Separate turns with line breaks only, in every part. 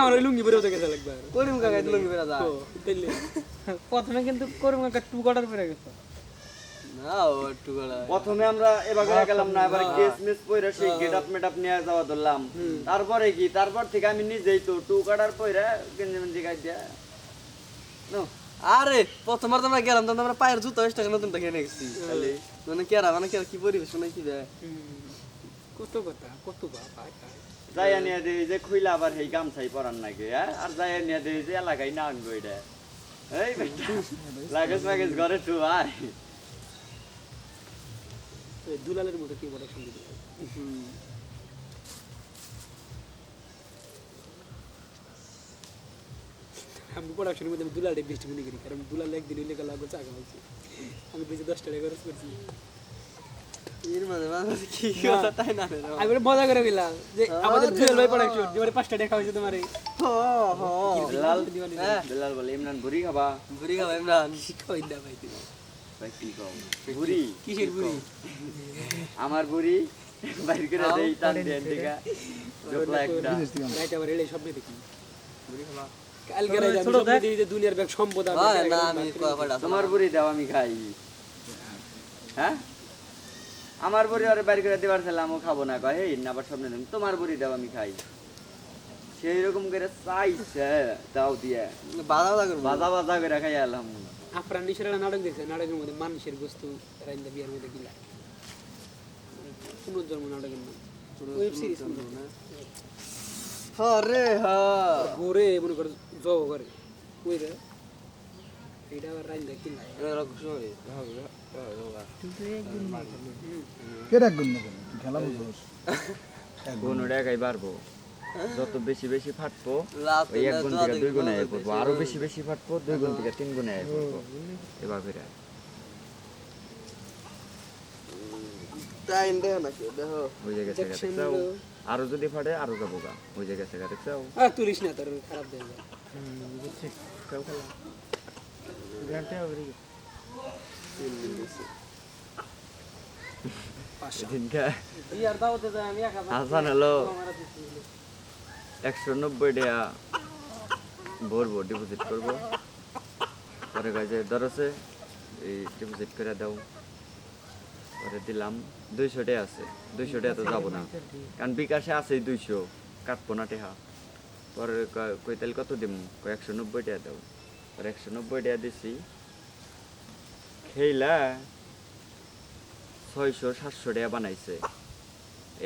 আমার লুঙ্গি পরে গেছে একবার
করিম কাকা লুঙ্গি যা।
তাইলে।
প্রথমে কিন্তু করুম একটা টু কটার পরে গেছে।
প্রথমে আমরা এভাবে গেলাম না এবার কেস মিস পইরা সেই গেট আপ মেট আপ নিয়ে যাওয়া ধরলাম। তারপরে কি? তারপর থেকে আমি নিজেই তো টু কাটার পইরা গেঞ্জি মেঞ্জি গাই দিয়া।
আরে প্রথমবার তো আমরা গেলাম তখন আমরা পায়ের জুতো এক্সট্রা নতুনটা কিনে গেছি খালি মানে কেরা মানে কেরা কি পরিবেশ মানে কি দেয়
কত কথা কত বাবা
যাইয়া নিয়ে দেই যে খুইলা আবার সেই গামছাই পরান নাকি হ্যাঁ আর যাইয়া নিয়ে দেই যে এলাকায় না আনব এটা এই বেটা লাগেজ লাগেজ ঘরে টু আয়
দুলালের মতো কি বড় সংগীত আমি প্রোডাকশনের মধ্যে আমি দুলালটা বেস্ট মনে করি কারণ দুলাল একদিন হইলে গেল আগে চাকা বলছি আমি বেশি দশ টাকা আমি মজা করে গেলাম যে আমাদের দুলাল ভাই প্রোডাকশন যে পাঁচটা হয়েছে তোমার
বলে ইমরান খাবা
ইমরান
না ভাই তুমি
বুড়ি
কিসের বুড়ি
আমার বুড়ি বাইর করে দেই টান দেন দিকা জোকলা একটা
রাইট আবার এলে সব দেখি কালকে আমি দেখি যে দুনিয়ার ব্যাগ সম্পদ আমি
না আমি
তোমার বুড়ি দাও আমি খাই হ্যাঁ আমার বুড়ি আরে বাইর করে দেবার ছিলাম ও খাব না কয় এই না আবার স্বপ্নে দেন তোমার বুড়ি দাও আমি খাই। সেই রকম করে চাইছে দাও দিয়ে।
বাধা বাধা করব
বাজা বাজা করে খাই এলাম
আপনার নিশের একটা নাটক দেখছে নাটকের মধ্যে মানুষের বস্তু রাইন্দা বিয়ার মধ্যে গিলা। পুনর্জন্ম নাটকের নাম। ওয়েব সিরিজ
হরে হ।
গোরে মনে করে জব করে। ওই
যত বেশি বেশি ফাটবো এক গুণ থেকে দুই গুণে আরও বেশি বেশি ফাটবো দুই গুণ থেকে তিন গুণে পড়ব এভাবে রে।
দেখো নাকি দেখো
ওই জায়গা থেকে দেখছাও আরও যদি ফাটে আরও যাব গা ওই জায়গা
আর তুলিস না খারাপ দেয়
খেলা খেলা দিনকা হাসান হলো একশো নব্বই টাকা ভরবো ডিপোজিট করব। পরে কাজে ধরছে এই ডিপোজিট করে দাও। পরে দিলাম, দুইশো টাকা আছে। দুইশো টাকা তো যাব না। কারণ বিকাশে আছে দুইশো, কাটবো না টেহা। পরে কই তাহলে কত দিম? একশো নব্বই টাকা দাও। পরে একশো নব্বই টাকা দিছি। খেইলা ছয়শো সাতশো টাকা বানাইছে।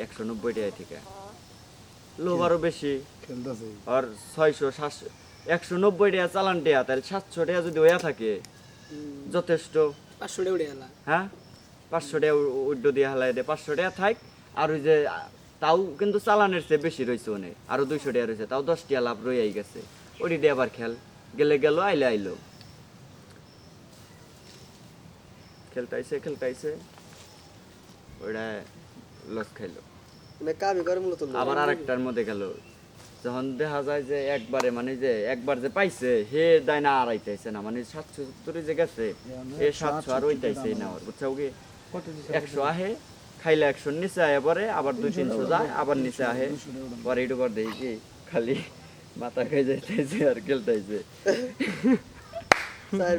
একশো নব্বই টাকা থেকে। লোভ আরও বেশি। আর ছয়শো সাতশো একশো নব্বই টাকা চালান টাকা তাহলে সাতশো টাকা যদি হইয়া থাকে যথেষ্ট।
পাঁচশো টাকা
হ্যাঁ? পাঁচশো টাকা উড্ড দিয়ে হালাই দে পাঁচশো টাকা থাক। আর ওই যে তাও কিন্তু চালানের চেয়ে বেশি রয়েছে অনেক। আরও দুইশো টাকা রয়েছে তাও দশ টাকা লাভ রয়েই গেছে। ওটি দিয়ে আবার খেল। গেলে গেল আইলে আইলো। খেলতাইছে খেলতাইছে। ওটা লস খাইলো। আবার আরেকটার মধ্যে গেল। যখন দেখা যায় যে একবারে মানে যে একবার যে পাইছে হে দেয় না আড়াইতেছে না মানে সাতশো সত্তরে যে গেছে হে সাতশো আর ওইটাইছে না ওর বুঝছ কি? একশো আহে খাইলে একশো নিচে আহে পরে আবার দুই তিনশো যায় আবার নিচে আহে। পরে এইটু করে দেই কি খালি মাথা খাই যাইতেছে আর খেলতেছে।